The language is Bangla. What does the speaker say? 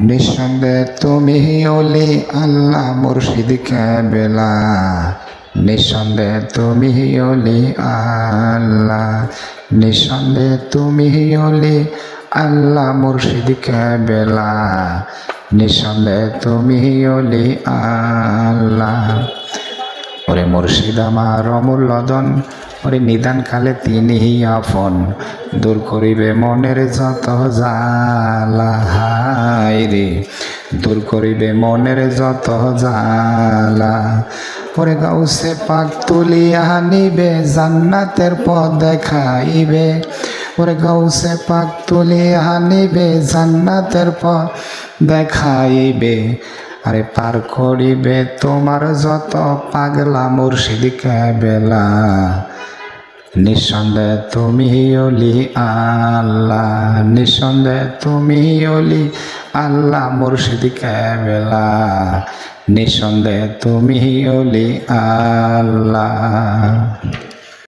নিঃসন্দেহে তুমি অলি আল্লাহ মুর্শিদ কেবেলা। নিঃসন্দেহে তুমি অলি আল্লাহ। নিঃসন্দেহে তুমি অলি আল্লাহ মুর্শিদ কেবেলা। নিঃসন্দেহে তুমি অলি আল্লাহ। ওরে মুর্শিদ আমার অমূল্যদন ওরে নিদান কালে তিনি আপন। দূর করিবে মনের যত জালা হায় রে। দূর করিবে মনের যত জালা ওরে গাউসে পাক তুলিয়া নিবে জান্নাতের পথ দেখাইবে। ওরে গাউসে পাক তুলিয়া নিবে জান্নাতের পথ দেখাইবে। আরে পার করিবে তোমার যত পাগলা মুর্শিদ বেলা নিঃসন্দেহ তুমি অলি আল্লাহ, নিঃসন্দেহ তুমি অলি আল্লাহ মুর্শিদ কেবেলা নিঃসন্দেহ তুমি অলি আল্লাহ।